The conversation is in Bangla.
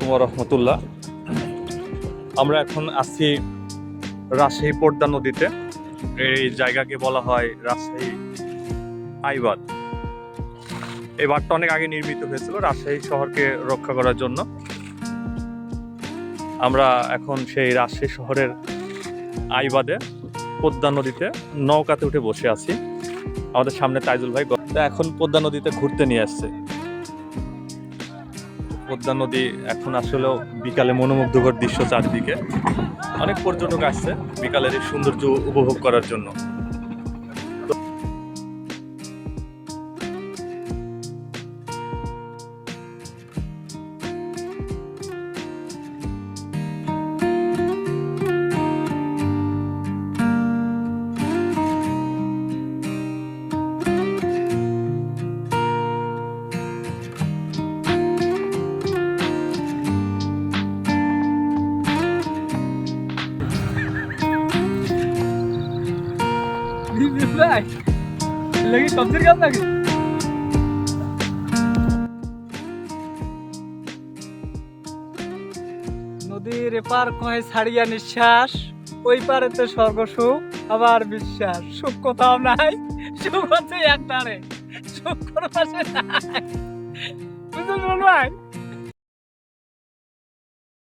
আলাইকুম রহমতুল্লাহ। আমরা এখন আছি রাজশাহী পদ্মা নদীতে। এই জায়গাকে বলা হয় রাজশাহী আইবাদ এই বাঁধটা অনেক আগে নির্মিত হয়েছিল রাজশাহী শহরকে রক্ষা করার জন্য। আমরা এখন সেই রাজশাহী শহরের আইবাদে পদ্মা নদীতে নৌকাতে উঠে বসে আছি। আমাদের সামনে তাইজুল ভাই এখন পদ্মা নদীতে ঘুরতে নিয়ে আসছে। পদ্মা নদী এখন আসলেও বিকালে মনোমুগ্ধকর দৃশ্য চারদিকে। অনেক পর্যটক আসছে বিকালের এই সৌন্দর্য উপভোগ করার জন্য। ভাই লাগি সবজির গাছ নাকি নদীর এপার কয়ে ছাড়িয়া নিঃশ্বাস, ওই পারে তো স্বর্গ সুখ আবার বিশ্বাস। সুখ কোথাও নাই, সুখ হচ্ছে একটারে সুখ কোনো পাশে নাই। বুঝলেন ভাই?